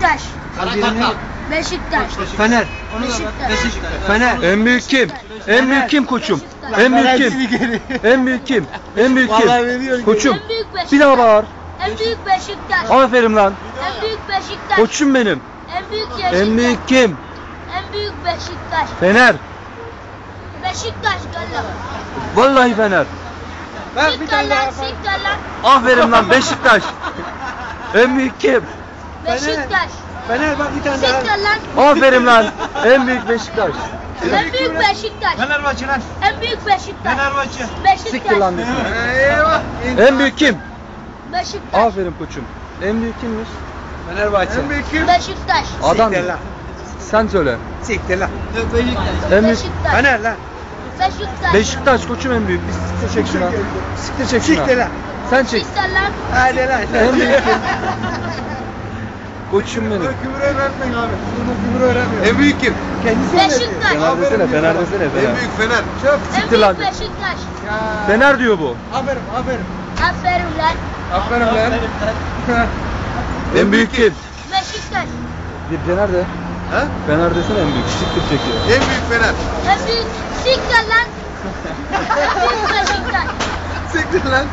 Beşiktaş. Beşiktaş. Fener. Beşiktaş. Fener. En büyük kim? En büyük kim koçum? En büyük kim? En büyük kim? En büyük kim? Koçum. En büyük Beşiktaş. Bir daha bağır. En büyük Beşiktaş. Aferin lan. En büyük Beşiktaş. Koçum benim. En büyük Beşiktaş. En büyük kim? En büyük Beşiktaş. Fener. Beşiktaş gel Vallahi Fener. Siktir tane daha lan siktir lan. Aferin lan Beşiktaş. En büyük kim? Beşiktaş. Fener bak bir tane daha. Siktir lan. Aferin lan. En büyük Beşiktaş. En büyük Beşiktaş. Fenerbahçe lan. En büyük Beşiktaş. Fenerbahçe. Beşiktaş. Siktir lan desin. Eyvah. En büyük kim? Beşiktaş. Aferin koçum. En büyük kimmiş? Fenerbahçe. En büyük kim? Beşiktaş. Adam. Siktir lan. Sen söyle. Siktir lan. En büyük. Beşiktaş. Fener lan. Beşiktaş. Beşiktaş koçum en büyük. Bir siktir çek şuna. Siktir çek şuna. Siktir lan. Sen çek. Siktir lan. Hadi lan. En büyük kim? Koçum benim. Küfür öğretmeyin abi. Bunu küfür öğrenmiyor. En büyük kim? Kendisi Beşiktaş. Fener desene, Fener desene, Fener. En büyük Fener. Çok. En Siktir lan. büyük Beşiktaş. Fener diyor bu. Aferin aferin. Aferin lan. Aferin lan. En büyük kim? Beşiktaş. Bir Fener de. Ha? Fener desene en büyük. Siktir çekiyor. En büyük Fener. En büyük siktir lan. En büyük Beşiktaş. Siktir lan.